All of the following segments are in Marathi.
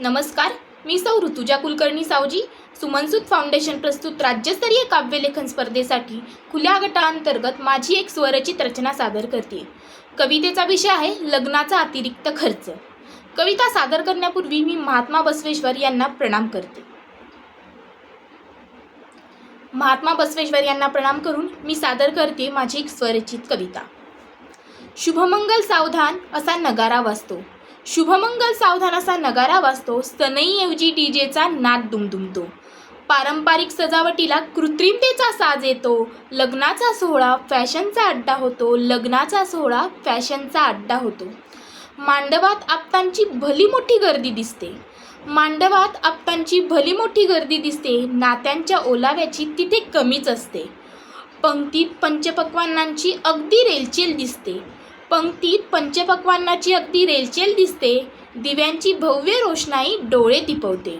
नमस्कार मी सौ ऋतुजा कुलकर्णी सावजी सुमनसूत फाउंडेशन प्रस्तुत राज्यस्तरीय काव्यलेखन स्पर्धेसाठी खुल्या गटाअंतर्गत माझी एक स्वरचित रचना सादर करते. कवितेचा विषय आहे लग्नाचा अतिरिक्त खर्च. कविता सादर करण्यापूर्वी मी महात्मा बसवेश्वर यांना प्रणाम करते. महात्मा बसवेश्वर यांना प्रणाम करून मी सादर करते माझी एक स्वरचित कविता. शुभमंगल सावधान असा नगारा वाजतो. शुभमंगल सावधानाचा नगारा वाजतो सनईऐवजी डीजेचा नाद दुमदुमतो. पारंपरिक सजावटीला कृत्रिमतेचा साज येतो. लग्नाचा सोहळा फॅशनचा अड्डा होतो. लग्नाचा सोहळा फॅशनचा अड्डा होतो. मांडवात आपतांची भली मोठी गर्दी दिसते. मांडवात आपतांची भली मोठी गर्दी दिसते. नात्यांच्या ओलाव्याची तिथे कमीच असते. पंक्तीत पंचपक्वान्नांची अगदी रेलचेल दिसते. पंक्तीत पंचपक्वान्नाची अगदी रेलचेल दिसते. दिव्यांची भव्य रोषणाई डोळे दिपवते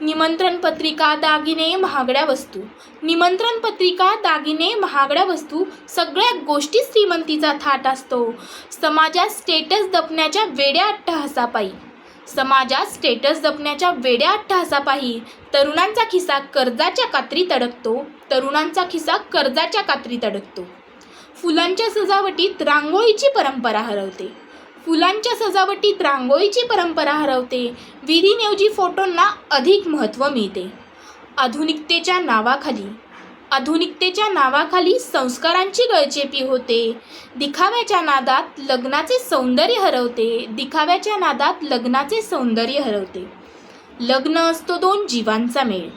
निमंत्रण पत्रिका दागिने महागड्या वस्तू. निमंत्रण पत्रिका दागिने महागड्या वस्तू सगळ्या गोष्टी श्रीमंतीचा थाट असतो. समाजात स्टेटस जपण्याच्या वेड्या अट्टहासापायी. समाजात स्टेटस जपण्याच्या वेड्या अट्टहासापायी. तरुणांचा खिसा कर्जाच्या कात्रीत अडकतो तरुणांचा खिसा कर्जाच्या कात्रीत अडकतो फुलांच्या सजावटीत रांगोळीची परंपरा हरवते. फुलांच्या सजावटीत रांगोळीची परंपरा हरवते. विधीनेवजी फोटोंना अधिक महत्त्व मिळते. आधुनिकतेच्या नावाखाली आधुनिकतेच्या नावाखाली संस्कारांची गळचेपी होते. दिखाव्याच्या नादात लग्नाचे सौंदर्य हरवते. दिखाव्याच्या नादात लग्नाचे सौंदर्य हरवते. लग्न असतो दोन जीवांचा मेळ.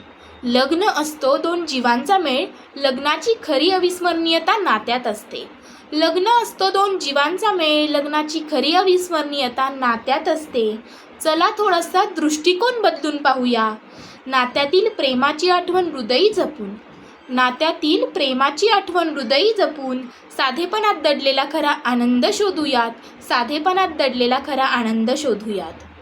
लग्न असतो दोन जीवांचा मेळ लग्नाची खरी अविस्मरणीयता नात्यात असते. लग्न असतो दोन जीवांचा मेळ लग्नाची खरी अविस्मरणीयता नात्यात असते. चला थोडासा दृष्टिकोन बदलून पाहूया. नात्यातील प्रेमाची आठवण हृदयी जपून. नात्यातील प्रेमाची आठवण हृदयी जपून. साधेपणात दडलेला खरा आनंद शोधूयात. साधेपणात दडलेला खरा आनंद शोधूयात.